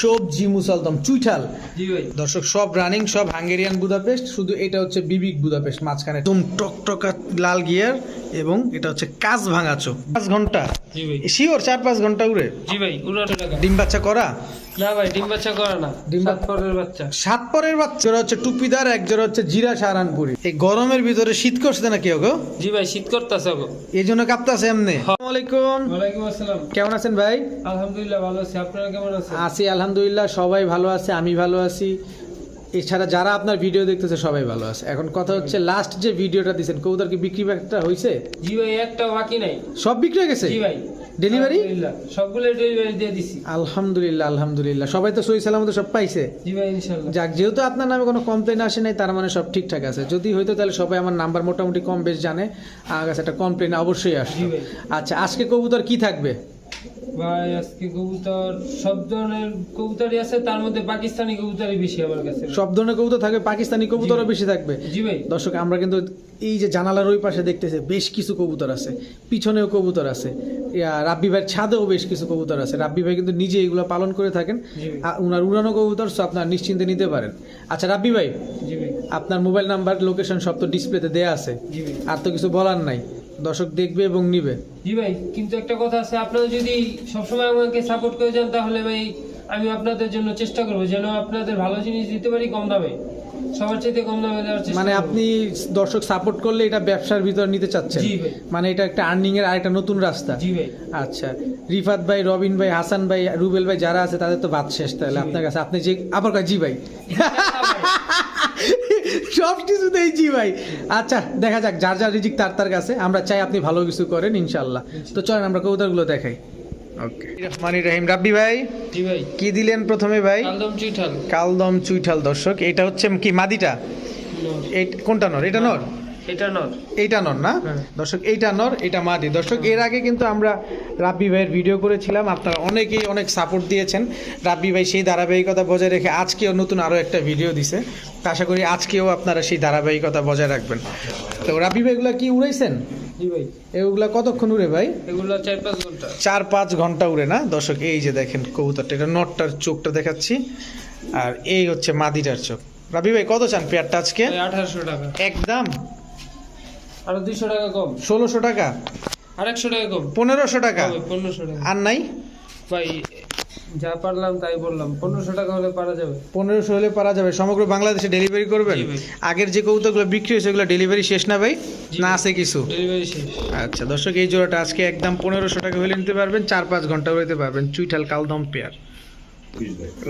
সবজি মুসালদম চুইঠাল। দর্শক সব রানিং সব হাঙ্গেরিয়ান বুদাপেস্ট শুধু এটা হচ্ছে বিবিক বুদাপেস্ট মাঝখানে। একদম টকটকা লাল গিয়ার এবং এটা হচ্ছে কাজ ভাঙাচো পাঁচ ঘণ্টা? জি ভাই। শিওর চার পাঁচ ঘণ্টা উড়ে? জি ভাই ডিম বাচ্চা করা? না ভাই ডিম বাচ্চা করে না। ডিম পরের বাচ্চা। সাত পরের বাচ্চা? ওরা হচ্ছে টুপিদার এক জোড়া হচ্ছে জিরা সাহারানপুরি এই গরমের ভিতরে শীত করছে না কেউ গো জি ভাই শীত করতেছে গো এই জন্য কাঁপতাছে এমনি। আসসালামু আলাইকুম। ওয়ালাইকুম আসসালাম। কেমন আছেন ভাই? আলহামদুলিল্লাহ ভালো আছি। আপনারা কেমন আছেন? আছি আলহামদুলিল্লাহ সবাই ভালো আছে আমি ভালো আছি। এছাড়া যারা আপনার ভিডিও দেখতেছে সবাই ভালো আছে। এখন কথা হচ্ছে লাস্ট যে ভিডিওটা দিছেন কবুতর কি বিক্রি একটা হয়েছে জি ভাই একটা বাকি নাই। সব বিক্রি হয়ে গেছে? জি ভাই। ডেলিভারি আলহামদুলিল্লাহ সবগুলো ডেলিভারি দিয়ে দিছি। আলহামদুলিল্লাহ আলহামদুলিল্লাহ। সবাই তো সহি সালামত সব পাইছে? জি ভাই ইনশাল্লাহ যাক যেহেতু আপনার নামে কোনো কমপ্লেন আসে নাই তার মানে সব ঠিকঠাক আছে। যদি হয়তো তাহলে সবাই আমার নাম্বার মোটামুটি কম বেশ জানে। আমার কাছে একটা কমপ্লেন অবশ্যই আসবে আচ্ছা আজকে কবুতর কি থাকবে? ভাই আজকে কবুতর সব ধরনের কবুতরই আছে তার মধ্যে পাকিস্তানি কবুতরই বেশি আমার কাছে। সব ধরনের কবুতর থাকবে পাকিস্তানি কবুতরও বেশি থাকবে। জি ভাই। দর্শক আমরা কিন্তু এই যে জানালার ওই পাশে দেখতেছে বেশ কিছু কবুতর আছে। পিছনেও কবুতর আছে। রাব্বি ভাইয়ের ছাদেও বেশ কিছু কবুতর আছে। রাব্বি ভাই কিন্তু নিজে এগুলো পালন করে থাকেন। উনার উড়ানো কবুতর সো আপনার নিশ্চিন্তে নিতে পারেন। আচ্ছা রাব্বি ভাই আপনার মোবাইল নাম্বার লোকেশন সব তো ডিসপ্লেতে দেয়া আছে। আর তো কিছু বলার নাই। দর্শক দেখবে এবং নিবে। জি ভাই কিন্তু একটা কথা আছে আপনারা যদি সবসময় আমাকে সাপোর্ট করে যান তাহলে ভাই আমি আপনাদের জন্য চেষ্টা করব যেন আপনাদের ভালো জিনিস দিতে পারি কম দামে। সবার চাইতে কম দামে দেওয়ার চেষ্টা মানে আপনি দর্শক সাপোর্ট করলে এটা ব্যবসার ভিতর নিতে চাচ্ছেন। জি ভাই। মানে এটা একটা আর্নিং এর আরেকটা নতুন রাস্তা। জি ভাই। আচ্ছা রিফাত ভাই রবিন ভাই হাসান ভাই রুবেল ভাই যারা আছে তাদের তো বাদ শেষ তাহলে আপনার কাছে। আপনি যে আবার কয় জি ভাই। সব কিছুতেই জি ভাই। আচ্ছা দেখা যাক যার যার রিজিক তার তার কাছে। আমরা চাই আপনি ভালো কিছু করেন ইনশাল্লাহ তো চলেন আমরা কবুতরগুলো দেখাই। ওকে রহমান রহিম। রাব্বি ভাই জি ভাই। কি দিলেন প্রথমে ভাই? কালদম চুইঠাল। কালদম চুইঠাল দর্শক। এটা হচ্ছে কি মাদিটা? এই কোনটা নর? এটা নর? এটা নর। এইটা নর না? হ্যাঁ। দর্শক এইটা নর এটা মাদি। দর্শক এর আগে কিন্তু আমরা রাব্বি ভাইয়ের ভিডিও করেছিলাম আপনারা অনেকেই অনেক সাপোর্ট দিয়েছেন। রাব্বি ভাই সেই ধারাবাহিকতা বজায় রেখে আজকেও নতুন আরও একটা ভিডিও দিছে। আশা করি আজকেও আপনারা সেই ধারাবাহিকতা বজায় রাখবেন। তো রাব্বি ভাই এগুলা কি উড়াইছেন? এগুলা কতক্ষণ উড়ে ভাই? এগুলো চার পাঁচ ঘণ্টা। চার পাঁচ ঘণ্টা উড়ে না? দর্শক এই যে দেখেন কবুতরটা এটা নটটার চোখটা দেখাচ্ছি। আর এই হচ্ছে মাদিটার চোখ। রাব্বি ভাই কত চান পেয়ারটা আজকে? আঠারোশো টাকা। একদম। আরও টাকা কম। টাকা? আর একশো টাকা কম। টাকা? টাকা। আর নাই? ভাই যা পারলাম তাই বললাম। পনেরোশো টাকা হলে পারা যাবে। পনেরোশো হলে পারা যাবে। সমগ্র বাংলাদেশে ডেলিভারি করবেন? আগের যে কবুতরগুলো বিক্রি হয়েছে ওগুলো ডেলিভারি শেষ না ভাই? না আছে কিছু? ডেলিভারি শেষ। আচ্ছা দর্শক এই জোড়াটা আজকে একদম পনেরোশো টাকা হলে নিতে পারবেন চার পাঁচ ঘণ্টা উড়াইতে পারবেন। চুইঠাল কালদম পেয়ার।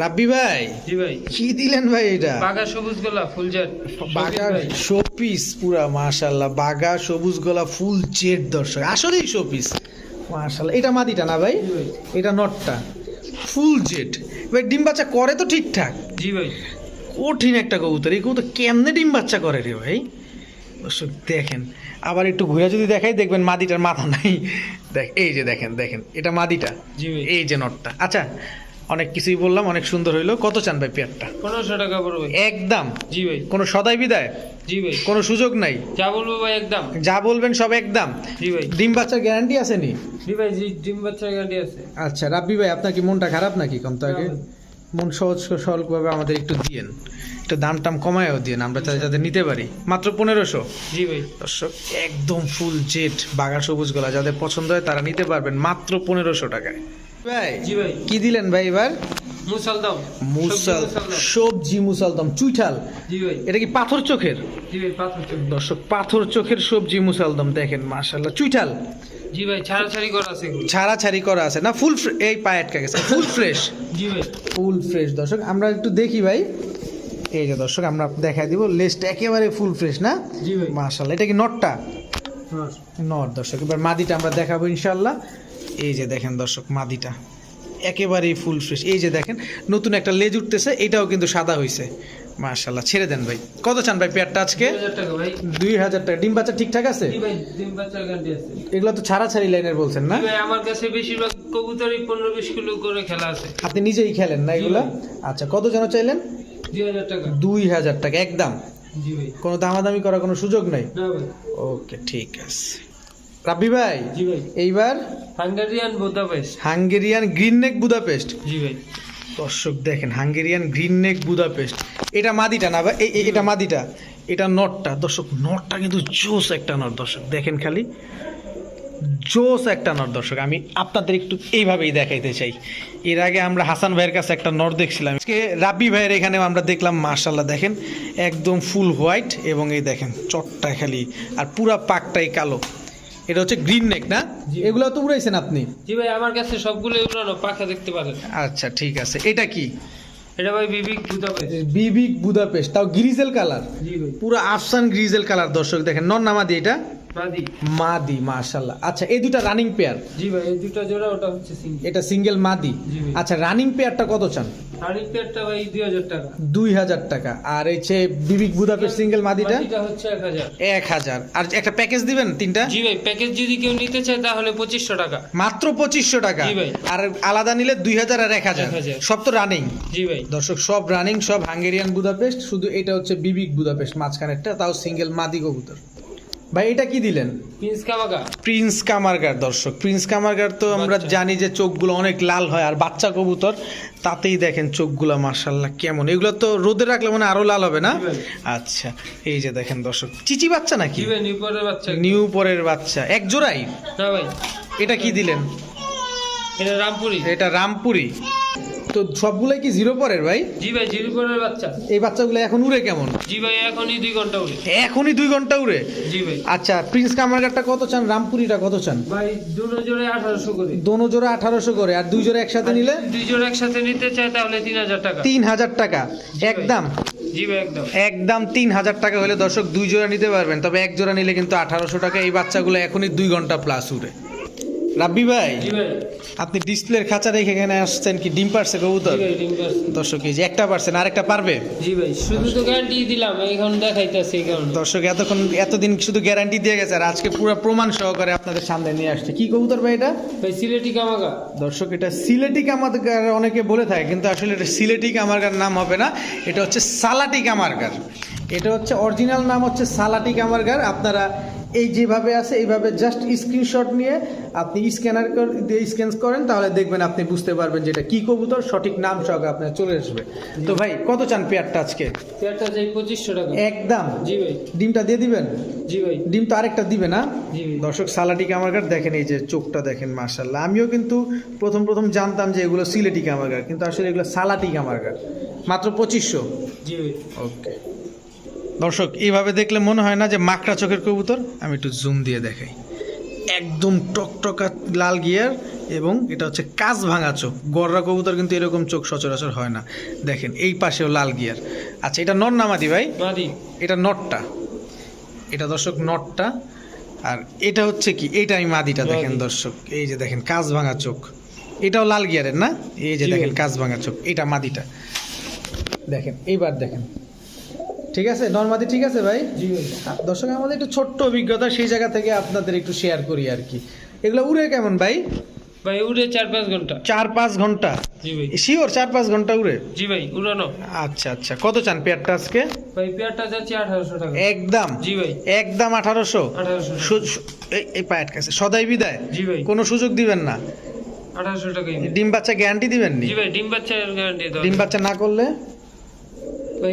রাব্বি ভাই? জি ভাই। কি দিলেন ভাই এটা? বাঘা সবুজ গোলা ফুলজার বাগা শোপিস পুরা মাশাল্লাহ বাগা সবুজ গলা ফুল জেড দর্শক। আসলেই শোপিস। মাশাল্লাহ এটা মাদিটা না ভাই? এটা নটটা। ফুল জেড ভাই ডিম বাচ্চা করে তো ঠিকঠাক। জি ভাই। কঠিন একটা কবুতর। এই কবুতর কেমনে ডিম বাচ্চা করে রে ভাই? দর্শক দেখেন। আবার একটু ঘুরে যদি দেখাই দেখবেন মাদিটার মাথা নাই। দেখ এই যে দেখেন দেখেন। এটা মাদিটা জি এই যে নটটা। আচ্ছা অনেক কিছুই বললাম অনেক সুন্দর হইল। কত চান ভাই পেয়ারটা? পনেরোশো টাকা পড়বে। একদম। জি ভাই। কোনো সদাই বিদায়? জি ভাই। কোনো সুযোগ নাই? যা বলব ভাই একদম। যা বলবেন সব একদম। জি ভাই। ডিম বাচ্চার গ্যারান্টি আছে নি? জি ভাই জি ডিম বাচ্চার গ্যারান্টি আছে। আচ্ছা রাব্বি ভাই আপনার কি মনটা খারাপ নাকি কম তো আগে? মন সহজ সরলভাবে আমাদের একটু দিয়েন। একটু দাম টাম কমায়ও দিয়েন আমরা যাতে যাতে নিতে পারি। মাত্র পনেরোশো? জি ভাই। দর্শক একদম ফুল জেট বাগা সবুজ গলা। যাদের পছন্দ হয় তারা নিতে পারবেন মাত্র পনেরোশো টাকায়। ভাই। জি ভাই। কি দিলেন ভাই এবার? মুসালদম। মুসাল সবজি মুসালদম। চুইঠাল। জি ভাই। এটা কি পাথর চোখের? জি ভাই পাথর চোখ। দর্শক পাথর চোখের সবজি মুসালদম দেখেন মাশাল্লাহ চুইঠাল। জি ভাই ছাড়াছাড়ি করা আছে ছাড়াছাড়ি করা আছে। না ফুল এই পায়ে আটকা গেছে ফুল ফ্রেশ। জি ভাই। ফুল ফ্রেশ দর্শক আমরা একটু দেখি ভাই। এই যে দর্শক আমরা দেখাই দিব লেসটা একেবারে ফুল ফ্রেশ না? জি ভাই। মাশাল্লাহ এটা কি নটটা। নট। দর্শক এবার মাদিটা আমরা দেখাবো ইনশাল্লাহ এই যে দেখেন দর্শক মাদিটা একেবারেই ফুল ফ্রেশ এই যে দেখেন নতুন একটা লেজ উঠতেছে এটাও কিন্তু সাদা হয়েছে মাশাল্লাহ ছেড়ে দেন ভাই। কত চান ভাই পেয়ারটা আজকে? দুই হাজার টাকা ডিম বাচ্চা ঠিকঠাক আছে? এগুলো তো ছাড়া ছাড়ি লাইনের বলছেন না? আমার কাছে বেশিরভাগ কবুতরই পনেরো বিশ কিলো করে খেলা আছে। আপনি নিজেই খেলেন না এগুলা? আচ্ছা কত যেন চাইলেন? দুই হাজার টাকা। একদম। কোনো দামাদামি করার কোনো সুযোগ নাই? ওকে ঠিক আছে। রাব্বি ভাই জি ভাই। এইবার? Hungarian Budapest. Hungarian green neck Budapest. জি ভাই। দর্শক দেখেন হাঙ্গেরিয়ান গ্রিন নেক বুদাপেস্ট। এটা মাদিটা না এই- এটা মাদিটা। এটা নটটা। দর্শক নটটা কিন্তু জোস একটা নট দর্শক। দেখেন খালি জোস একটা নট দর্শক। আমি আপনাদের একটু এইভাবেই দেখাইতে চাই। এর আগে আমরা হাসান ভাইয়ের কাছে একটা নট দেখছিলাম। আজকে রাব্বি ভাইয়ের এখানে আমরা দেখলাম মার্শাল্লাহ দেখেন একদম ফুল হোয়াইট। এবং এই দেখেন চটটা খালি আর পুরা পাকটাই কালো। এটা হচ্ছে গ্রিন নেক না। এগুলো তো উড়াইছেন আপনি। জি ভাই আমার কাছে সবগুলো উড়ানো পাখা দেখতে পারেন। আচ্ছা ঠিক আছে। এটা কি? এটা ভাই বিবিক বুদাপেস্ট। বিবিক বুদাপেস্ট তাও গ্রিজেল কালার। জি ভাই। পুরো আফসান গ্রিজেল কালার দর্শক দেখেন নন নামাদি এটা। মাদি। আচ্ছা এই দুটা রানিং পেয়ার জি ভাই এই দুটো জোড়া ওটা হচ্ছে সিঙ্গেল এটা সিঙ্গেল মাদি? আচ্ছা রানিং পেয়ারটা কত চান? রানিং পেয়ারটা ভাই দুই হাজার টাকা। দুই হাজার টাকা। আর এই যে বিবিক বুদাপেস্ট সিঙ্গেল মাদিটা? মাদিটা হচ্ছে এক হাজার। এক হাজার। আর একটা প্যাকেজ দিবেন তিনটা? জি ভাই প্যাকেজ যদি কেউ নিতে চায় তাহলে পঁচিশশো টাকা। মাত্র পঁচিশশো টাকা। জি ভাই। আর আলাদা নিলে দুই হাজার আর এক হাজার। 1000 সব তো রানিং জি ভাই। দর্শক সব রানিং সব হাঙ্গেরিয়ান বুদাপেস্ট শুধু এটা হচ্ছে বিবিক বুদাপেস্ট মাঝখানেরটা তাও সিঙ্গেল মাদি কবুতর। ভাই এটা কি দিলেন? প্রিন্স কামাকা প্রিন্স কামারগার দর্শক। প্রিন্স কামারগার তো আমরা জানি যে চোখগুলো অনেক লাল হয় আর বাচ্চা কবুতর তাতেই দেখেন চোখগুলো মার্শাল্লাহ কেমন। এগুলো তো রোদে রাখলে মানে আরও লাল হবে না? আচ্ছা এই যে দেখেন দর্শক চিচি বাচ্চা নাকি? নিউপরের বাচ্চা। নিউ পরের বাচ্চা। এক জোড়াই? ভাই। এটা কি দিলেন? এটা রামপুরি। এটা রামপুরি। তো সবগুলাই কি জিরো পরের ভাই? জি ভাই জিরুপরের বাচ্চা। এই বাচ্চাগুলো এখন উড়ে কেমন? জি ভাই এখনই দুই ঘণ্টা উড়ে। এখনই দুই ঘণ্টা উড়ে? জি ভাই। আচ্ছা প্রিন্স কামারগারটা কত চান? রামপুরিটা কত চান? ভাই দুটো জোড়ে আঠারোশো করে। দোনো জোড়া আঠারোশো করে আর দুই জোড়া একসাথে নিলে? দুই জোড়া একসাথে নিতে চায় তাহলে তিন হাজার টাকা। তিন হাজার টাকা। একদম? একদম। একদম তিন হাজার টাকা হলে দর্শক দুই জোড়া নিতে পারবেন তবে এক জোড়া নিলে কিন্তু আঠারোশো টাকা। এই বাচ্চাগুলো এখনই দুই ঘণ্টা প্লাস উড়ে। রাব্বি ভাই? জি ভাই। আপনি ডিসপ্লের খাঁচা রেখে এখানে আসছেন কি? ডিম পারছে কবুতর। দর্শক এই যে একটা পারছেন আরেকটা পারবে? জি ভাই শুধু তো গ্যারান্টি দিলাম এখন দেখাইতেছে কারণে। দর্শক এতক্ষণ এতদিন শুধু গ্যারান্টি দিয়ে গেছে আর আজকে পুরো প্রমাণ সহকারে আপনাদের সামনে নিয়ে আসছে। কি কবুতর ভাই এটা? ভাই সিলেটি কামাকা। দর্শক এটা সিলেটি কামারগার অনেকে বলে থাকে কিন্তু আসলে এটা সিলেটি কামারগার নাম হবে না। এটা হচ্ছে সালাটি কামারগার। এটা হচ্ছে অরিজিনাল নাম হচ্ছে সালাটি কামারগার। আপনারা এই যেভাবে আছে এইভাবে জাস্ট স্ক্রিনশট নিয়ে আপনি স্ক্যানার দিয়ে স্ক্যান করেন তাহলে দেখবেন আপনি বুঝতে পারবেন যে এটা কি কবুতর সঠিক নাম সহ আপনার চলে আসবে। তো ভাই কত চান পেয়ারটা আজকে? পেয়ারটা চাই পঁচিশশো টাকা। একদম? জি ভাই। ডিমটা দিয়ে দিবেন? জি ভাই। ডিম তো আরেকটা দিবে না? দর্শক সালাটি কামারগার দেখেন এই যে চোখটা দেখেন মার্শাল্লাহ আমিও কিন্তু প্রথম প্রথম জানতাম যে এগুলো সিলেটি কামারগার কিন্তু আসলে এগুলো সালাটি কামারগার মাত্র পঁচিশশো? জি ভাই। ওকে দর্শক এইভাবে দেখলে মনে হয় না যে মাকড়া চোখের কবুতর? আমি একটু জুম দিয়ে দেখাই। একদম টকটকা লাল গিয়ার এবং এটা হচ্ছে কাজ ভাঙা চোখ। গররা কবুতর কিন্তু এরকম চোখ সচরাচর হয় না। দেখেন এই পাশেও লাল গিয়ার। আচ্ছা এটা নর নামাদি ভাই? এটা নটটা। এটা দর্শক নটটা। আর এটা হচ্ছে কি? এটা আমি মাদিটা দেখেন দর্শক। এই যে দেখেন কাজ ভাঙা চোখ। এটাও লাল গিয়ারের না? এই যে দেখেন। কাজ ভাঙা চোখ। এটা মাদিটা। দেখেন এইবার দেখেন। ঠিক আছে? নর্মাদি ঠিক আছে ভাই? দর্শক আমাদের একটু ছোট্ট অভিজ্ঞতা সেই জায়গা থেকে আপনাদের একটু শেয়ার করি আর কি। এগুলো উড়ে কেমন ভাই? ভাই উড়ে চার পাঁচ ঘণ্টা। চার পাঁচ ঘণ্টা? জি ভাই। শিওর চার পাঁচ ঘণ্টা উড়ে? জি ভাই উড়ানো। আচ্ছা আচ্ছা। কত চান পেয়ারটা আজকে? ভাই পেয়ারটা যাচ্ছে আঠারোশো টাকা। একদম। জি ভাই। একদম আঠারোশো? আঠারোশো টাকা। এই- পায়ের কাছে। সদাই বিদায়। জি ভাই। কোনো সুযোগ দিবেন না। আঠারোশো টাকাই। ডিম বাচ্চা গ্যারান্টি দিবেন জি ভাই ডিম বাচ্চার গ্যারান্টি ডিম বাচ্চা না করলে?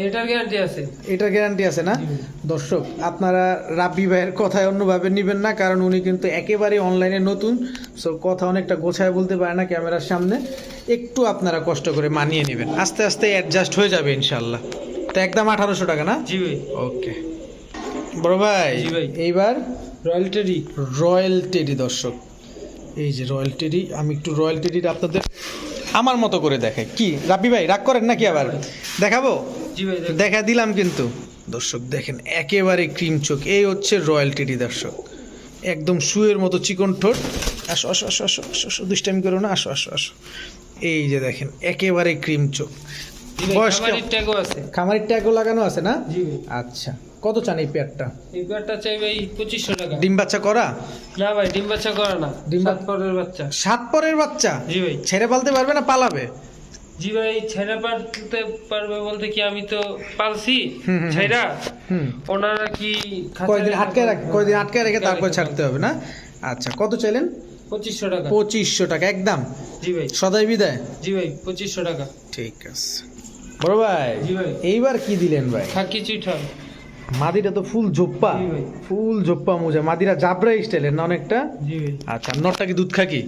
এটার গ্যারান্টি আছে। এটার গ্যারান্টি আছে না? দর্শক আপনারা রাব্বি ভাইয়ের কথায় অন্যভাবে নেবেন না কারণ উনি কিন্তু একেবারে অনলাইনে নতুন। সো কথা অনেকটা গোছায় বলতে পারে না ক্যামেরার সামনে। একটু আপনারা কষ্ট করে মানিয়ে নেবেন। আস্তে আস্তে অ্যাডজাস্ট হয়ে যাবে ইনশাল্লাহ তো একদম আঠারোশো টাকা না? জি ভাই। ওকে বড় ভাই ভাই। এইবার রয়্যাল টেডি রয়্যাল টেডি দর্শক। এই যে রয়্যাল টেডি আমি একটু রয়্যাল টেডির আপনাদের আমার মতো করে দেখাই। কি রাব্বি ভাই রাগ করেন নাকি আবার? দেখাবো? দেখ- দিলাম কিন্তু। দর্শক দেখেন একেবারে ক্রিম চোখ। এই হচ্ছে রয়্যাল টেডি দর্শক। একদম শুয়ের মতো চিকন ঠোঁট। আসো আসো আসো আসো আসো আসো দুষ্টামি করো না আসো আসো আসো। এই যে দেখেন একেবারে ক্রিম চোখ। বয়স ট্যাগও আছে। খামারের ট্যাগও লাগানো আছে না? জি আচ্ছা কত চান এই পেয়ারটা এই পেয়ারটা চাই ভাই পঁচিশশো টাকা। ডিম বাচ্চা করা? না ভাই ডিম বাচ্চা করে না। ডিম ডিম পরের বাচ্চা। সাত পরের বাচ্চা? জি ভাই। ছেড়ে পালতে পারবে না পালাবে? জি ভাই ছেড়া পারতে পারবে বলতে কি আমি তো পালছি ছেড়া? ওনারা কি কয়দিন আটকে রাখ? কয়দিন আটকে রেখে তারপর ছাড়তে হবে না? আচ্ছা কত চাইলেন? পঁচিশশো টাকা। পঁচিশশো টাকা একদম? জি ভাই। সদাই বিদায়। জি ভাই পঁচিশশো টাকা। ঠিক আছে। বড় ভাই জি ভাই। এইবার কি দিলেন ভাই? খাকি চিঠা মাদিটা তো ফুল জোপ্পা। ফুল জোপ্পা মোজা। মাদিরা জাবরা স্টাইলের না অনেকটা? জি আচ্ছা নটটা কি দুধ খাকি?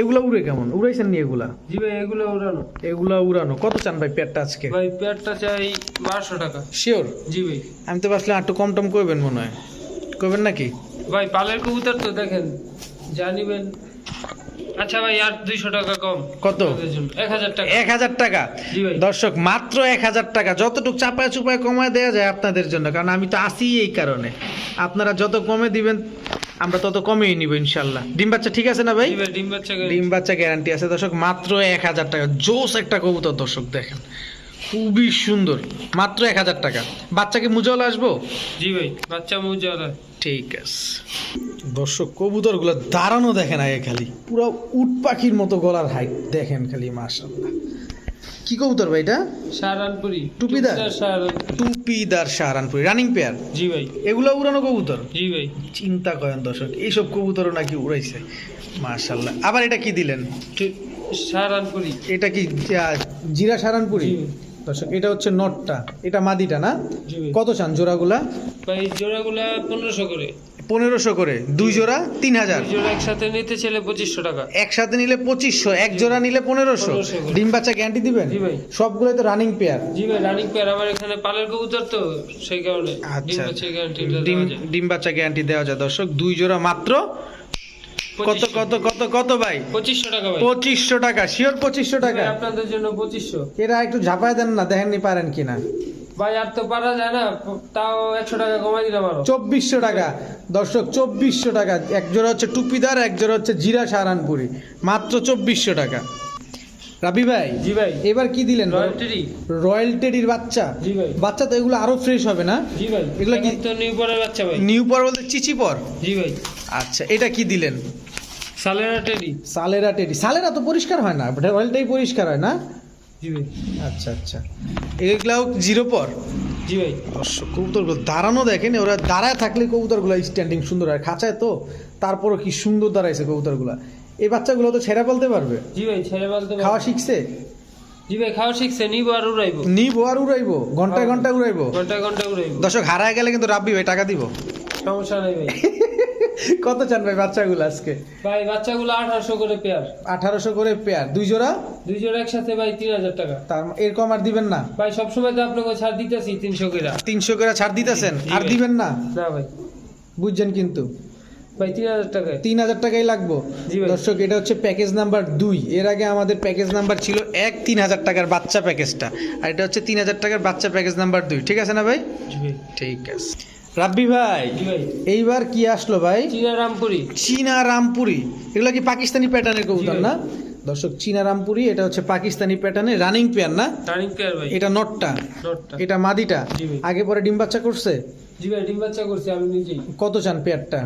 এগুলা উড়ে কেমন? উড়াইছেন নি এগুলা? জি ভাই এগুলো উড়ানো। এগুলা উড়ানো। কত চান ভাই পেটটা আজকে? ভাই পেটটা চাই বারোশো টাকা। শিওর জি ভাই। আমি তো ভাবছিলাম একটু কম টম করবেন মনে হয়। করবেন নাকি? ভাই পালের কবুতর তো দেখেন জানিবেন আচ্ছা ভাই আর টাকা কম। কত? টাকা। দর্শক মাত্র এক হাজার টাকা। যতটুকু চাপায় চুপায় কমায় যায় আপনাদের জন্য কারণ আমি তো আসি এই কারণে। আপনারা যত কমে দিবেন আমরা তত কমেই নিব ইনশাল্লাহ। ডিম বাচ্চা ঠিক আছে না ভাই? ডিম বাচ্চা ডিম বাচ্চা গ্যারান্টি আছে। দর্শক মাত্র এক হাজার টাকা। জোস একটা কবুতর দর্শক দেখেন। খুবই সুন্দর। মাত্র এক হাজার টাকা। বাচ্চাকে মুজল আসব? জি ভাই বাচ্চা মৌজা ঠিক আছে। দর্শক কবুতরগুলো দাঁড়ানো দেখেন আগে খালি। পুরো উট পাখির মতো গলার হাইট দেখেন খালি মাশাল্লাহ কি কবুতর ভাই এটা? সাহারানপুরি টুপিদার? টুপিদার সাহারানপুরি রানিং পেয়ার জি ভাই। এগুলো উড়ানো কবুতর? জি ভাই। চিন্তা করেন দর্শক এইসব কবুতরও নাকি উড়াইছে। মাশাল্লাহ আবার এটা কি দিলেন? সাহারানপুরি এটা কি জিরা সারানপুরি জি। দর্শক এটা হচ্ছে নটটা। এটা মাদিটা না? কত চান জোড়াগুলা? ভাই জোড়াগুলা পনেরোশো করে। পনেরোশো করে। দুই জোড়া তিন হাজার। জোড়া একসাথে নিতে ছেলে পঁচিশশো টাকা। একসাথে নিলে পঁচিশশো এক জোড়া নিলে পনেরোশো। ডিম বাচ্চা গ্যারান্টি দিবেন? জি ভাই। সবগুলোই তো রানিং পেয়ার জি ভাই রানিং পেয়ার আমার এখানে পালের কবুতর তো সেই কারণে। ডিম আচ্ছা বাচ্চা গ্যারান্টি ডিম ডিম বাচ্চা গ্যারান্টি দেওয়া যায়। দর্শক দুই জোড়া মাত্র কত কত কত কত ভাই? পঁচিশশো টাকা ভাই। পঁচিশশো টাকা শিওর পঁচিশশো টাকা? আপনাদের জন্য পঁচিশশো। এরা একটু ঝাপায় দেন না দেখেননি পারেন কিনা। ভাই আর তো পারা যায় না তাও একশো টাকা কমাই দিলাম আরও। চব্বিশশো টাকা। দর্শক চব্বিশশো টাকা। এক জোড়া হচ্ছে টুপিদার এক জোড়া হচ্ছে জিরা সাহারানপুরি। মাত্র চব্বিশশো টাকা। রাবি ভাই জি ভাই। এবার কি দিলেন? রয়্যাল টেডির বাচ্চা। জি ভাই। বাচ্চা তো এগুলো আরও ফ্রেশ হবে না? জি ভাই। এগুলা কি- তো নিউ পরের বাচ্চা ভাই। নিউ পর বলতে চিচি পর? জি ভাই। আচ্ছা এটা কি দিলেন? সালেরা টেডি। সালেরা টেডি। সালেরা তো পরিষ্কার হয় না রয়্যালটাই পরিষ্কার হয় না? জি ভাই। আচ্ছা আচ্ছা। এগুলাও জিরো পর। জি ভাই। দর্শক কবুতরগুলো দাঁড়ানো দেখেন ওরা দাঁড়ায় থাকলে কবুতরগুলো স্ট্যান্ডিং সুন্দর হয় খাঁচায় তো তারপরও কি সুন্দর দাঁড়াইছে কবুতরগুলো। এই বাচ্চাগুলো তো ছেড়া বলতে পারবে? জি ভাই ছেড়ে বলতে খাওয়া শিখছে? জি ভাই খাওয়া শিখছে নিব আর উড়াইবো। নিবো আর উড়াইবো ঘন্টায় ঘন্টায় উড়াইবো। ঘণ্টা ঘণ্টা উড়াইবো। দর্শক হারায় গেলে কিন্তু রাব্বি ভাই টাকা দিব। সমস্যা নাই ভাই। কত চান ভাই বাচ্চাগুলো আজকে? ভাই বাচ্চাগুলো আঠারোশো করে পেয়ার। আঠারোশো করে পেয়ার। দুই জোড়া? দুই জোড়া একসাথে ভাই তিন হাজার টাকা। তার এরকম আর দিবেন না? ভাই সবসময় তো আপনাকে ছাড় দিতেছি তিনশো করে। তিনশো করে ছাড় দিতেছেন? আর দিবেন না? না ভাই। বুঝছেন কিন্তু। ভাই তিন হাজার টাকায়। তিন হাজার টাকাই লাগবো। জি ভাই। দর্শক এটা হচ্ছে প্যাকেজ নাম্বার দুই। এর আগে আমাদের প্যাকেজ নাম্বার ছিল এক তিন হাজার টাকার বাচ্চা প্যাকেজটা। আর এটা হচ্ছে তিন হাজার টাকার বাচ্চা প্যাকেজ নাম্বার দুই। ঠিক আছে না ভাই। ঠিক আছে। রাব্বি ভাই এইবার কি আসলো ভাই? চীনা রামপুরি চীনা রামপুরি এগুলো কি পাকিস্তানি প্যাটার্নের কবুতর না? দর্শক চীনা রামপুরি এটা হচ্ছে পাকিস্তানি প্যাটার্নের রানিং পেয়ার না? রানিং পেয়ার ভাই। এটা নটটা। নোটটা। এটা মাদিটা। আগে পরে ডিম বাচ্চা করছে? জি ভাই ডিম বাচ্চা করছে আমি নিজেই। কত চান পেয়ারটা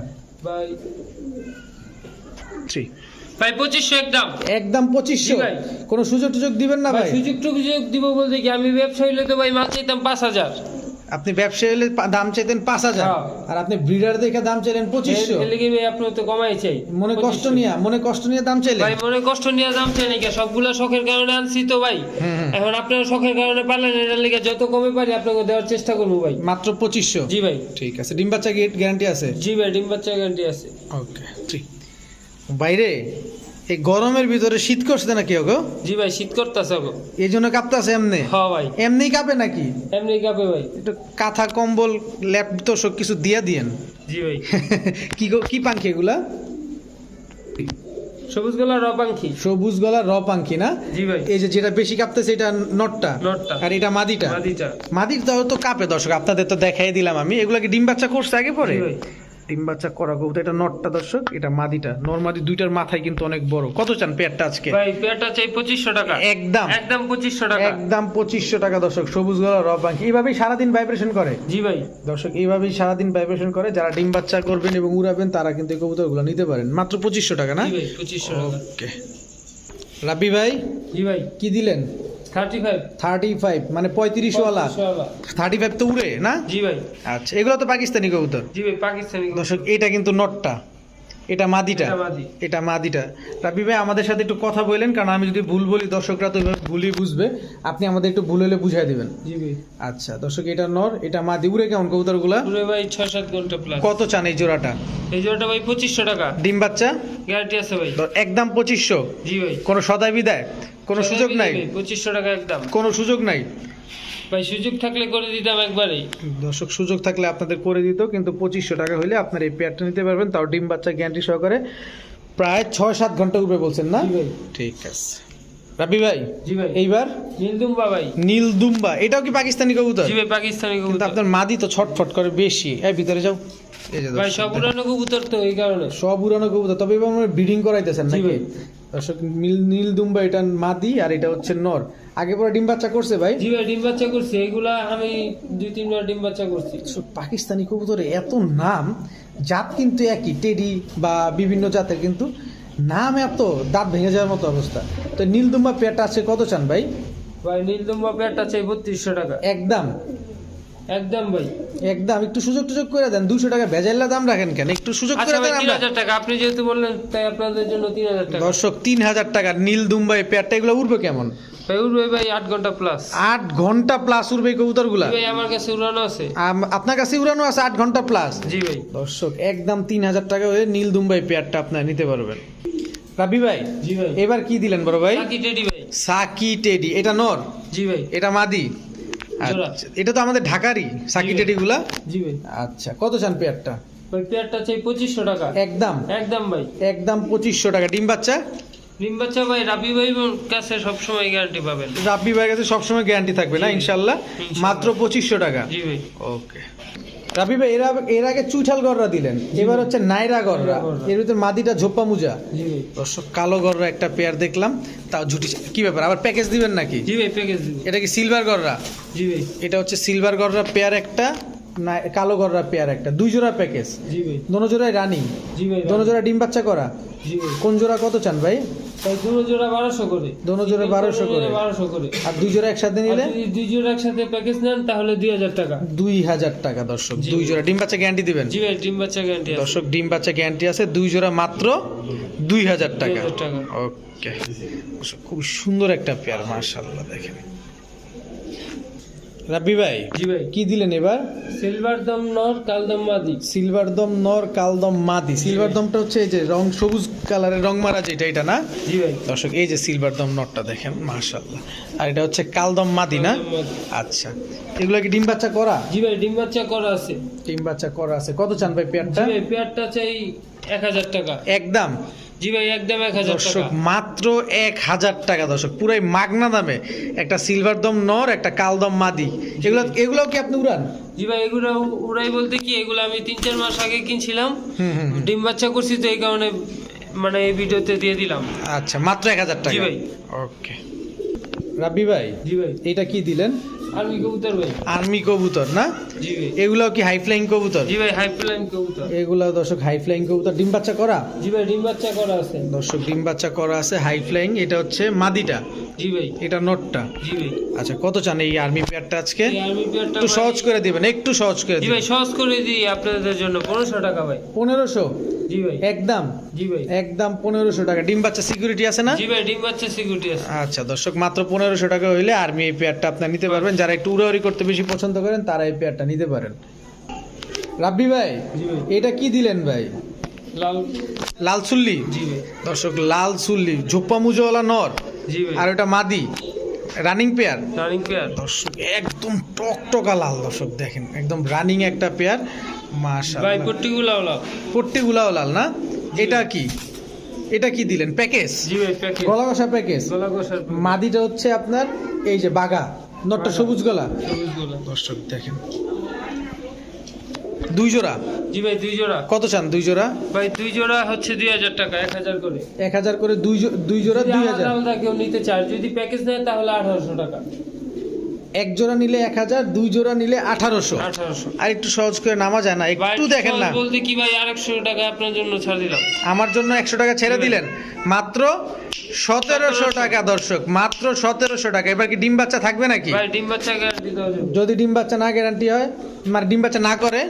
ভাই। থ্রি ভাই পঁচিশশো একদম। একদম পঁচিশশো? ভাই। কোনো সুযোগ টুযোগ দিবেন না ভাই সুযোগ টুযোগ দিব বলতে কি আমি ব্যবসা হইলে তো ভাই মাল চাইতাম পাঁচ হাজার। আপনি ব্যবসায়ী হলে দাম চাইতেন পাঁচ হাজার হ্যাঁ। আর আপনি ব্রিডার দেখে দাম চাইলেন পঁচিশশো। আপনার তো কমাই চাই মনে কষ্ট 2500 নিয়ে মনে কষ্ট নিয়ে দাম চাইলেন। ভাই মনে কষ্ট নিয়ে দাম চাই নাকি? সবগুলা শখের কারণে আনছি তো ভাই। এখন আপনার শখের কারণে পারলেন এটার লেগে যত কমে পারি আপনাকে দেওয়ার চেষ্টা করব ভাই। মাত্র পঁচিশশো? জি ভাই। ঠিক আছে ডিম বাচ্চা গ্যারান্টি আছে? জি ভাই ডিম বাচ্চা গ্যারান্টি আছে। ওকে ঠিক বাইরে? এই গরমের ভিতরে শীত করছে না কেউ গো জি ভাই শীত করতেছে গো এই জন্য কাঁপতাছে এমনি? হ্যাঁ ভাই। এমনি কাঁপে নাকি? এমনি কাপে ভাই। একটু কাঁথা কম্বল ল্যাপ তো সব কিছু দিয়া দিয়েন। জি ভাই। কি কি পাঙ্খি এগুলা? সবুজ গোলা রপাঙ্খি সবুজ গলা র পাঙ্খি না? জি ভাই। এই যে যেটা বেশি কাঁপতেছে এটা নটটা। নটটা। আর এটা মাদিটা। মাদিটা। মাদির তো কাঁপে দর্শক আপনাদের তো দেখাই দিলাম আমি। এগুলা কি ডিম বাচ্চা করছে আগে পরে? জি ভাই। ডিম বাচ্চা করা কবুতর এটা নটটা দর্শক এটা মাদিটা। নর্মাদি দুইটার মাথায় কিন্তু অনেক বড়। কত চান পেয়ারটা আজকে? ভাই পেয়ারটা চাই পঁচিশশো টাকা। একদম। একদম পঁচিশশো টাকা। একদম পঁচিশশো টাকা দর্শক। সবুজ গলা র পাঙ্খি এইভাবেই সারাদিন ভাইব্রেশন করে। জি ভাই। দর্শক এইভাবেই সারাদিন ভাইব্রেশন করে। যারা ডিম বাচ্চা করবেন এবং উড়াবেন তারা কিন্তু এই কবুতরগুলো নিতে পারেন। মাত্র পঁচিশশো টাকা না? জি ভাই পঁচিশশো টাকা। ওকে রাব্বি ভাই জি ভাই। কি দিলেন? থার্টি ফাইভ মানে পঁয়ত্রিশ ওয়ালা থার্টি ফাইভ তো উড়ে না? জি ভাই। আচ্ছা এগুলো তো পাকিস্তানি কবুতর। জি ভাই পাকিস্তানি দর্শক এটা কিন্তু নটটা। এটা মাদিটা। এটা মাদি। এটা মাদিটা। রাব্বি ভাই আমাদের সাথে একটু কথা বললেন কারণ আমি যদি ভুল বলি দর্শকরা তো ভুলই বুঝবে। আপনি আমাদের একটু ভুল হলে বুঝাই দিবেন। জি ভাই। আচ্ছা দর্শক এটা নর এটা মাদি। উড়ে কেমন কবুতরগুলা? পুরো ভাই ছয় সাত ঘণ্টা প্লাস কত চান এই জোড়াটা? এই জোড়াটা ভাই পঁচিশশো টাকা। ডিম বাচ্চা? গ্যারান্টি আছে ভাই। একদম পঁচিশশো। জি ভাই। কোনো সদাই বিদায়? কোনো সুযোগ নাই? পঁচিশশো টাকা একদম। কোনো সুযোগ নাই? ভাই সুযোগ থাকলে করে দিতাম একবারেই। দর্শক সুযোগ থাকলে আপনাদের করে দিত কিন্তু পঁচিশশো টাকা হলে আপনার এই পেয়ারটা নিতে পারবেন। তাও ডিম বাচ্চা গ্যারান্টি সহকারে। প্রায় ছয় সাত ঘণ্টা উপরে বলছেন না? ঠিক আছে। রাবি ভাই জি ভাই। এইবার? নীলদুম্বা ভাই। নীল দুম্বা এটাও কি পাকিস্তানি কবুতর? জি ভাই পাকিস্তানি কিন্তু কবুতর। আপনার মাদি তো ছটফট করে বেশি। এই ভিতরে যাও। এই যে ভাই সব উড়ানো কবুতর তো এই কারণে। সব উড়ানো কবুতর তবে এবার ব্রিডিং করাইতেছেন নাকি? ভাই। দর্শক নীল নীল দুম্বা এটা মাদি আর এটা হচ্ছে নর। আগে পরে ডিম বাচ্চা করছে ভাই? জি ভাই ডিম বাচ্চা করছি। এগুলা আমি দুই তিনবার ডিম বাচ্চা করছি। পাকিস্তানি কবুতরে এত নাম জাত কিন্তু একই টেডি বা বিভিন্ন জাতের কিন্তু নাম এত দাঁত ভেঙে যাওয়ার মতো অবস্থা। তো নীলদুম্বা পেয়ারটা আছে কত চান ভাই? ভাই নীলদুম্বা পেয়ারটা চাই বত্রিশশো টাকা। একদম। একদম ভাই। একদম একটু সুযোগ টুযোগ করে দেন দুশো টাকা ভেজাল্লা দাম রাখেন কেন? একটু সুযোগ আচ্ছা করে দেন তিন হাজার টাকা আপনি যেহেতু বললেন তাই আপনাদের জন্য তিন হাজার টাকা। দর্শক তিন হাজার টাকা নীল দুম্বাই পেয়ারটা এগুলো উঠবে কেমন? ভাই উঠবে ভাই আট ঘণ্টা প্লাস আট ঘণ্টা প্লাস উঠবে ভাই আমার কাছে উড়ানো আছে। আপনার কাছে উড়ানো আছে আট ঘণ্টা প্লাস জি ভাই। দর্শক একদম তিন হাজার টাকা হয়ে নীল দুম্বাই পেয়ারটা আপনার নিতে পারবেন। রাবি ভাই জি ভাই। এবার কি দিলেন বড় ভাই? টেডি ভাই। সাকি টেডি এটা নর? জি ভাই। এটা মাদি? এটা তো আমাদের ঢাকারই সাকি জি। টেডি গুলা জি ভাই। আচ্ছা কত চান পেয়ারটা? পেয়ারটা চাই পঁচিশশো টাকা। একদম? একদম ভাই। একদম পঁচিশশো টাকা। ডিম বাচ্চা? ডিম বাচ্চা ভাই রাবি ভাই কাছে সবসময় গ্যারান্টি পাবেন। রাব্বি ভাই কাছে সবসময় গ্যারান্টি থাকবে না ইনশাল্লাহ। মাত্র পঁচিশশো টাকা? জি ভাই। ওকে রাবি ভাই এর এর আগে চুইঠাল গররা দিলেন এবার হচ্ছে নাইরা গররা এর ভিতরে মাদিটা ঝোপ্পা মুজা। দর্শক কালো গররা একটা পেয়ার দেখলাম তাও ঝুটি কি ব্যাপার আবার প্যাকেজ দিবেন নাকি? জি ভাই প্যাকেজ এটা কি সিলভার গররা জি ভাই। এটা হচ্ছে সিলভার গররা পেয়ার একটা কালো গররা পেয়ার একটা। দুই জোড়া প্যাকেজ জি ভাই। দোনো জোড়ায় রানিং জি ভাই দোনো জোড়া ডিম বাচ্চা করা। জি ভাই। কোন জোড়া কত চান ভাই? তাই দুটো জোড়া বারোশো করে। দোনো জোড়া বারোশো করে। বারোশো করে। আর দুই জোড়া একসাথে নিলে? দুই জোড়া একসাথে প্যাকেজ নেন তাহলে দুই হাজার টাকা। দুই হাজার টাকা দর্শক। দুই জোড়া ডিম বাচ্চা গ্যারান্টি দিবেন? জি ভাই ডিম বাচ্চা গ্যারান্টি আছে। দর্শক ডিম বাচ্চা গ্যারান্টি আছে দুই জোড়া মাত্র দুই হাজার টাকা। 2000 টাকা। ওকে খুব সুন্দর একটা পেয়ার মার্শাল দেখেন। রাব্বি ভাই? জি ভাই। কি দিলেন এবার? সিলভার দম নর কাল দম মাদি। সিলভার দম নর কালদম মাদি। সিলভার দমটা হচ্ছে এই যে রং সবুজ কালারের রং মারা যেটা এটা না? জি ভাই। দর্শক এই যে সিলভার দম নটটা দেখেন মার্শাল্লাহ আর এটা হচ্ছে কালদম মাদি না? আচ্ছা। এগুলো কি ডিম বাচ্চা করা? জি ভাই ডিম বাচ্চা করা আছে। ডিম বাচ্চা করা আছে। কত চান ভাই পেয়ারটা? ভাই পেয়ারটা চাই এক হাজার টাকা। একদম। জি ভাই একদম এক হাজার দর্শক মাত্র এক হাজার টাকা দর্শক পুরাই মাগনা দামে একটা সিলভার দম নর একটা কালদম মাদি। এগুলো এগুলোও কি আপনি উড়ান? জি ভাই এগুলো উড়াই বলতে কি এগুলো আমি তিন চার মাস আগে কিনছিলাম। ডিম বাচ্চা করছি তো এই কারণে মানে এই ভিডিওতে দিয়ে দিলাম। আচ্ছা মাত্র এক হাজার টাকা। জি ভাই। ওকে। রাব্বি ভাই জি ভাই। এটা কি দিলেন? আর্মি কবুতর ভাই। আর্মি কবুতর না? জি ভাই। এগুলো কি হাই ফ্লাইং কবুতর? জি ভাই হাই ফ্লাইং কবুতর। এগুলা দর্শক হাই ফ্লাইং কবুতর। ডিম বাচ্চা করা? জি ভাই ডিম বাচ্চা করা আছে। দর্শক ডিম বাচ্চা করা আছে হাই ফ্লাইং এটা হচ্ছে মাদিটা। জি ভাই। এটা নটটা? জি ভাই। আচ্ছা কত চান এই আর্মি পেয়ারটা আজকে? আর্মি পেয়ারটা একটু সহজ করে দিবেন একটু সহজ করে জি ভাই সহজ করে দিই আপনাদের জন্য। পনেরোশো টাকা ভাই। পনেরোশো? জি ভাই। একদম? জি ভাই। একদম টাকা। ডিম বাচ্চা সিকিউরিটি আছে না? জি ভাই ডিম বাচ্চা সিকিউরিটি আছে। আচ্ছা দর্শক মাত্র টাকা হইলে আর্মি এই পেয়ারটা আপনার নিতে পারবেন। যারা একটু উড়াউড়ি করতে বেশি পছন্দ করেন তারা এই পেয়ারটা নিতে পারেন। রাব্বি ভাই এটা কি দিলেন ভাই? লাল। লাল ভাই। দর্শক লাল চুল্লি ঝোপ্পা মুজোওয়ালা নর। আর ওটা মাদি। রানিং পেয়ার রানিং পেয়ার দর্শক একদম টকটকা লাল দর্শক দেখেন একদম রানিং একটা পেয়ার মাশাআল্লাহ। ভাই মাশাআল্লাহ পট্টিগুলো লাল। পট্টিগুলাও লাল না? এটা কি? এটা কি দিলেন? প্যাকেজ জি ভাই প্যাকেট গলা কষা প্যাকেজ গলা কষার মাদিটা হচ্ছে আপনার এই যে বাগা নটটা সবুজ গলা। সবুজ গোলা। দর্শক দেখেন দুই জোড়া? জি ভাই দুই জোড়া। কত চান দুই জোড়া? ভাই দুই জোড়া হচ্ছে দুই হাজার টাকা এক হাজার করে। এক হাজার করে দুই দুই জোড়া দুই হাজার। কেউ নিতে চায় যদি প্যাকেজ নেয় তাহলে আঠারোশো টাকা। এক জোড়া নিলে এক হাজার দুই জোড়া নিলে আঠারোশো। আর একটু সহজ করে নামা যায় না একটু দেখেন না। বলতে কি ভাই আরেকশো টাকা আপনার জন্য ছাড় দিলাম। আমার জন্য একশো টাকা ছেড়ে দিলেন। মাত্র সতেরোশো টাকা দর্শক মাত্র সতেরোশো টাকা। এবার কি ডিম বাচ্চা থাকবে নাকি? ডিম বাচ্চা যদি ডিম বাচ্চা না গ্যারান্টি হয় মানে ডিম বাচ্চা না করে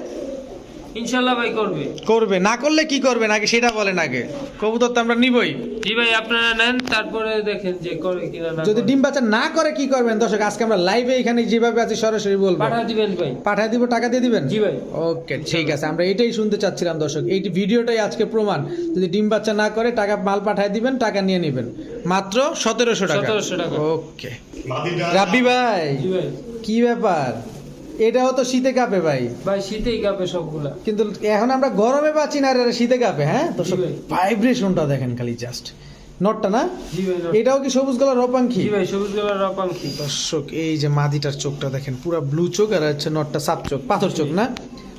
ভাই করবে। করবে। না করলে কি করবে? নাকি সেটা বলেন আগে। কবুতর তো আমরা নিবই। জি ভাই আপনারা নেন তারপরে দেখেন যে করে কিনা না যদি ডিম বাচ্চা না করে কি করবেন? দর্শক আজকে আমরা লাইভে এখানে যেভাবে আছি সরাসরি বলব। পাঠা দিবেন ভাই। পাঠায় দিব? টাকা দিয়ে দিবেন? জি ভাই। ওকে ঠিক আছে। আমরা এটাই শুনতে চাচ্ছিলাম দর্শক। এই ভিডিওটাই আজকে প্রমাণ। যদি ডিম বাচ্চা না করে টাকা মাল পাঠায় দিবেন টাকা নিয়ে নেবেন। মাত্র সতেরোশো টাকা। 1700 টাকা। ওকে। রাব্বি ভাই। কি ব্যাপার? এটাও তো শীতে কাঁপে ভাই। ভাই শীতেই কাঁপে সবগুলা। কিন্তু এখন আমরা গরমে পাচ্ছি না আর শীতে কাঁপে হ্যাঁ? ভাই। ভাইব্রেশনটা দেখেন খালি জাস্ট নটটা না? এটাও কি সবুজ গলার রপাঙ্খি ভাই সবুজ কালার রপাঙ্কি। দর্শক এই যে মাদিটার চোখটা দেখেন পুরো ব্লু চোখ আর হচ্ছে নটটা সাত চোখ পাথর চোখ না?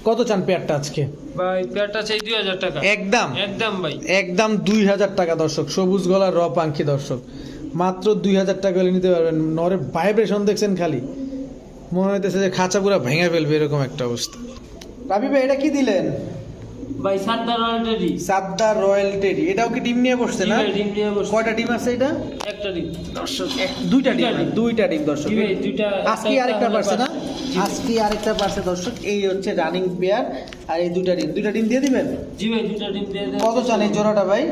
কত চান পেয়ারটা আজকে? ভাই পেয়ারটা চাই দুই হাজার টাকা। একদম। একদম ভাই। একদম দুই হাজার টাকা দর্শক সবুজ গলার র দর্শক। মাত্র দুই হাজার টাকা হলে নিতে পারবেন নরে ভাইব্রেশন দেখছেন খালি। মনে হইতেছে যে খাঁচা পুরো ভেঙে ফেলবে এরকম একটা অবস্থা। রাবি ভাই এটা কি দিলেন? ভাই সাতটা অলরেডি সাদ্দার রয়্যাল টেডি এটাও কি ডিম নিয়ে বসছে না? ডিম নিয়ে বসে কয়টা ডিম আছে এটা? একটা ডিম। দর্শক এক- দুইটা ডিম দুইটা ডিম। দুইটা ডিম দর্শক। জি ভাই দুইটা আজকে আরেকটা পারছে না? আজকে আরেকটা পারছে দর্শক। এই হচ্ছে রানিং পেয়ার আর এই দুইটা ডিম। দুইটা ডিম দিয়ে দিবেন? জি ভাই দুইটা ডিম দিয়ে দেন। কত চান এই জোড়াটা ভাই?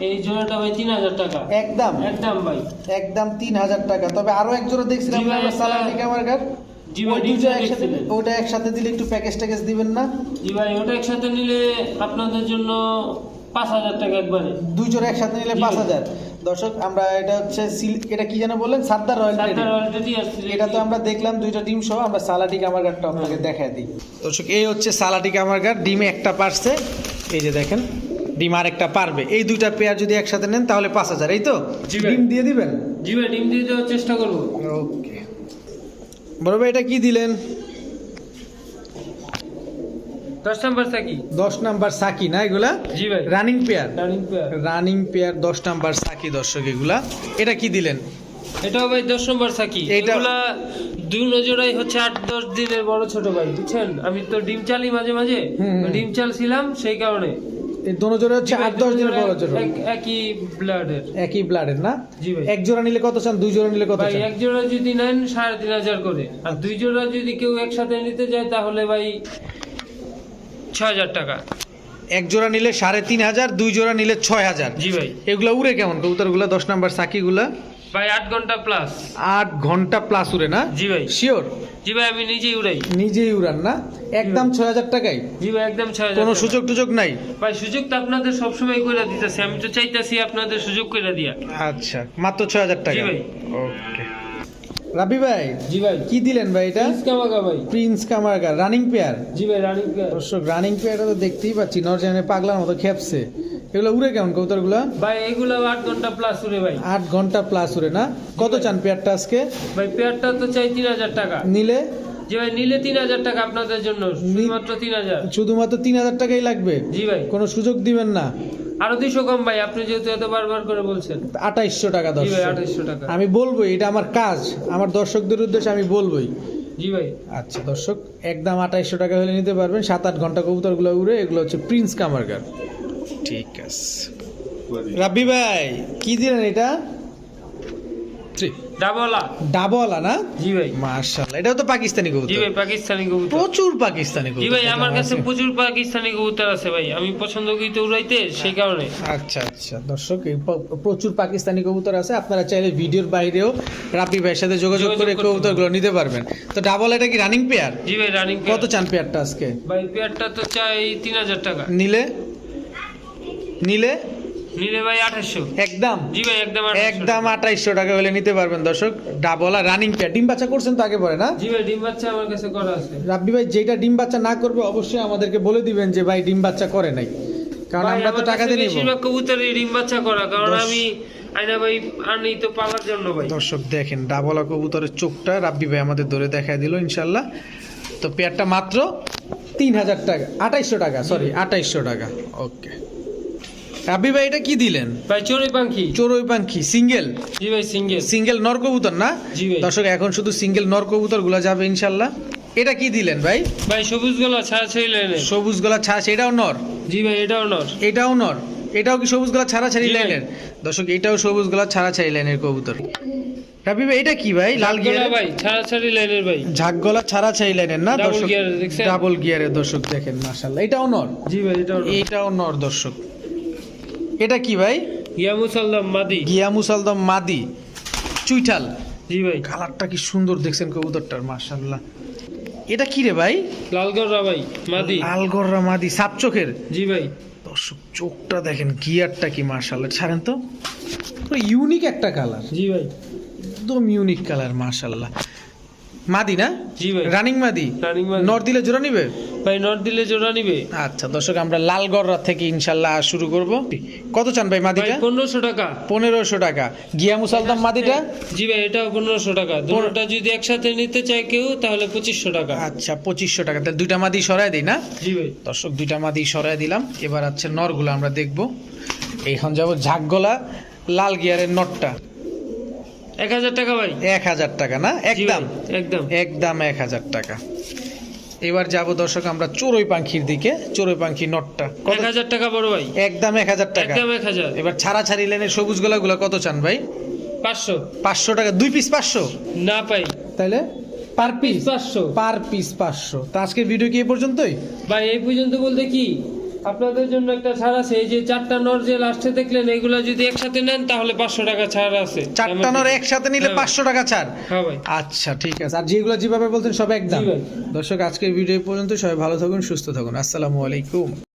এই জোড়াটা ভাই তিন হাজার টাকা। একদম। একদম ভাই। একদম তিন হাজার টাকা। তবে আরও এক জোড়া দেখছিলাম সালামি ক্যামেরার জি ভাই, একসাথে ওটা একসাথে দিলে একটু প্যাকেজ ট্যাকেজ দিবেন না? জি ভাই ওটা একসাথে নিলে আপনাদের জন্য পাঁচ হাজার টাকা একবারে। একসাথে নিলে পাঁচ হাজার। দর্শক আমরা এটা হচ্ছে এটা কি যেন বললেন? সাদ্দার রয়্যাল এটা তো আমরা দেখলাম দুইটা ডিম সহ আমরা সালাটি কামারগারটা আপনাকে দেখায় দিই। দর্শক এই হচ্ছে সালাটি কামারগার ডিমে একটা পারছে। এই যে দেখেন ডিম আর একটা পারবে। এই দুইটা পেয়ার যদি একসাথে নেন তাহলে পাঁচ হাজার এই তো? ডিম দিয়ে দিবেন? জি ভাই ডিম দিয়ে দেওয়ার চেষ্টা করব। ওকে। বড় ভাই এটা কি দিলেন? দশ নাম্বার থাকি দশ নাম্বার সাকি না এগুলা? জি ভাই। Running pair running pair running pair দশ নাম্বার সাকি দর্শক এগুলা। এটা কি দিলেন? এটাও ভাই দশ নম্বর এগুলা দুই নজরাই হচ্ছে আট দশ দিনের বড় ছোট ভাই বুঝছেন? আমি তো ডিম চালি মাঝে মাঝে। ডিম চাল ছিলাম সেই কারণে। এই দোনো জোড়া হচ্ছে আট দশ দিনের বড় জোড়া। একই ব্লাডের একই ব্লাডের না? জি ভাই। এক জোড়া নিলে কত চান? দুই জোড়া নিলে কত চান? এক জোড়া যদি নেন সাড়ে তিন হাজার করে। আর দুই জোড়া যদি কেউ একসাথে নিতে যায় তাহলে ভাই ছ হাজার টাকা। এক জোড়া নিলে সাড়ে তিন হাজার দুই জোড়া নিলে ছয় হাজার। জি ভাই। এগুলো উড়ে কেমন? কবুতরগুলা দশ নাম্বার সাকিগুলা? ভাই আট ঘণ্টা প্লাস আট ঘণ্টা প্লাস উড়ে না? জি ভাই। শিওর জি ভাই আমি নিজেই উড়াই। নিজেই উড়ান না? একদম ছয় হাজার টাকাই জি ভাই একদম ছয় হাজার কোনো সুযোগ টুযোগ নাই? ভাই সুযোগ তো আপনাদের সবসময় করে দিতেছি। আমি তো চাইতেছি আপনাদের সুযোগ করে দিয়া। আচ্ছা মাত্র ছয় হাজার টাকা। জি ভাই। ওকে রাবি ভাই জি ভাই। কি দিলেন ভাই এটা? প্রিন্স কামাকা ভাই। প্রিন্স কামারগার রানিং পেয়ার জি ভাই রানিং পেয়ার দর্শক রানিং পেয়ারটা তো দেখতেই পাচ্ছি। নরজানে পাগলার মতো খেপছে। এগুলো উড়ে কেমন কবুতরগুলো? ভাই এগুলো আট ঘণ্টা প্লাস উড়ে ভাই। আট ঘণ্টা প্লাস উড়ে না? কত চান পেয়ারটা আজকে? ভাই পেয়ারটা তো চাই তিন হাজার টাকা। নিলে? জি ভাই নিলে তিন হাজার টাকা আপনাদের জন্য শুধুমাত্র তিন হাজার। শুধুমাত্র তিন হাজার টাকাই লাগবে? জি ভাই। কোনো সুযোগ দিবেন না? আরও দুইশো কম ভাই আপনি যেহেতু এত বারবার করে বলছেন। আঠাইশশো টাকা আঠাইশশো টাকা। আমি বলবোই এটা আমার কাজ। আমার দর্শকদের উদ্দেশ্যে আমি বলবোই। জি ভাই। আচ্ছা দর্শক একদম আঠাইশশো টাকা হলে নিতে পারবেন। সাত আট ঘণ্টা কবুতরগুলো উড়ে এগুলো হচ্ছে প্রিন্স কামারগার ঠিক আছে। রাব্বি ভাই কি দিলেন এটা? ডাবলা ডাবলা না? জি ভাই। এটাও তো পাকিস্তানি জি ভাই পাকিস্তানি কবুতর। প্রচুর পাকিস্তানি জি ভাই আমার কাছে প্রচুর পাকিস্তানি কবুতর আছে ভাই। আমি পছন্দ করি তো উড়াইতে সেই কারণে। আচ্ছা আচ্ছা। দর্শক প্রচুর পাকিস্তানি কবুতর আছে। আপনারা চাইলে ভিডিওর বাইরেও রাব্বি ভাইয়ের সাথে যোগাযোগ করে কবুতরগুলো নিতে পারবেন। তো ডাবল এটা কি রানিং পেয়ার জি ভাই রানিং কত চান পেয়ারটা আজকে? ভাই পেয়ারটা তো চাই তিন হাজার টাকা। নিলে? নিলে? নিলে ভাই আঠাশশো। একদম। জি ভাই একদম একদম আঠাইশশো টাকা হলে নিতে পারবেন দর্শক। ডাবল আর রানিং পেয়ার ডিম বাচ্চা করছেন তো আগে পরে না? জি ভাই ডিম বাচ্চা আমার কাছে করা আছে। রাব্বি ভাই যেটা ডিম বাচ্চা না করবে অবশ্যই আমাদেরকে বলে দিবেন যে ভাই ডিম বাচ্চা করে নাই। কারণ আমরা তো টাকা দিয়ে নিব। বেশিরভাগ কবুতরই ডিম বাচ্চা করা কারণ আমি আইনা ভাই আনি তো পালার জন্য ভাই। দর্শক দেখেন ডাবলা কবুতরের চোখটা রাব্বি ভাই আমাদের ধরে দেখায় দিল ইনশাল্লাহ। তো পেয়ারটা মাত্র তিন হাজার টাকা আঠাইশশো টাকা সরি আঠাইশশো টাকা। ওকে রাব্বি ভাই এটা কি দিলেন? ভাই চড়ুই পাখি চোরই পাখি সিঙ্গেল? জি ভাই সিঙ্গেল। সিঙ্গেল নর কবুতর না? জি ভাই। দর্শক এখন শুধু সিঙ্গেল নর কবুতরগুলা যাবে ইনশাল্লাহ। এটা কি দিলেন ভাই? ভাই সবুজ গলা ছাড়া ছেড়ে সবুজ গলা ছাড়া এটাও নর? জি ভাই এটাও নর। এটাও নর? এটাও কি সবুজ গলা ছাড়া ছাড়ি। লাইনের দর্শক এটাও সবুজ গলা ছাড়া ছাড়ি লাইনের কবুতর। রাবি ভাই এটা কি ভাই? লাল গিয়ার ভাই ছাড়াছাড়ি লাইনের ভাই। ঝাকগলা ছাড়া চাই লাইনের না দর্শক? ডাবল গিয়ারের দর্শক দেখেন মাশাআল্লাহ। এটাও নর? জি ভাই এটা এটাও নর দর্শক। এটা কি ভাই? ইয়ামুসাল্লাম মাদি। গিয়া মুসালদম মাদি। চুইঠাল। জি ভাই। কালারটা কি সুন্দর দেখছেন কবুতরটার মাশাআল্লাহ। এটা কি রে ভাই? লালগড়রা ভাই মাদি। আলগররা মাদি সাপ চোখের? জি ভাই। দর্শক চোখটা দেখেন গিয়ারটা কি মাশাআল্লাহ। ছাড়েন তো। ইউনিক একটা কালার জি ভাই। একদম ইউনিক কালার মাশাআল্লাহ। মাদি না? জি ভাই। রানিং মাদি? রানিং মাদি। নর দিলে জোড়া নিবে? ভাই নট দিলে জোড়া নিবে। আচ্ছা দর্শক আমরা লালগড়রা থেকে ইনশাল্লাহ শুরু করব। কত চান ভাই ভাই মাদিটা পনেরোশো টাকা। পনেরোশো টাকা। গিয়া মুসালদম মাদিটা? জি ভাই এটাও পনেরোশো টাকা। দুটোটা যদি একসাথে নিতে চায় কেউ তাহলে পঁচিশশো টাকা। আচ্ছা পঁচিশশো টাকা। তাহলে দুইটা মাদি সরাই দিই না? জি ভাই। দর্শক দুইটা মাদি সরাই দিলাম। এবার আছে নরগুলো আমরা দেখব। এইখান যাব ঝাকগলা লাল গিয়ারের নটটা। এক হাজার টাকা ভাই। এক হাজার টাকা না? একদম। একদম। একদম এক হাজার টাকা। এবার যাব দর্শক আমরা চড়ুই পাখির দিকে চড়ুই পাখি নটটা। এক হাজার টাকা বড় ভাই। একদম এক হাজার টাকা। একদম এক হাজার। এবার ছাড়া ছাড়ি লেনের সবুজ গোলাগুলো কত চান ভাই? পাঁচশো। পাঁচশো টাকা। দুই পিস পাঁচশো? না পাই। তাহলে পার পিস পাঁচশো। পার পিস পাঁচশো। তা আজকের ভিডিও কি এই পর্যন্তই? ভাই এই পর্যন্ত বলতে কি? আপনাদের জন্য একটা ছাড় আছে এই যে চারটা নর যে লাস্টে দেখলেন এগুলো যদি একসাথে নেন তাহলে পাঁচশো টাকা ছাড় আছে। চারটা নর একসাথে নিলে হ্যাঁ। পাঁচশো টাকা ছাড়? হ্যাঁ ভাই। আচ্ছা ঠিক আছে। আর যেগুলো যেভাবে বলছেন সব একদম। দর্শক আজকের ভিডিও পর্যন্ত সবাই ভালো থাকুন সুস্থ থাকুন। আসসালামু আলাইকুম।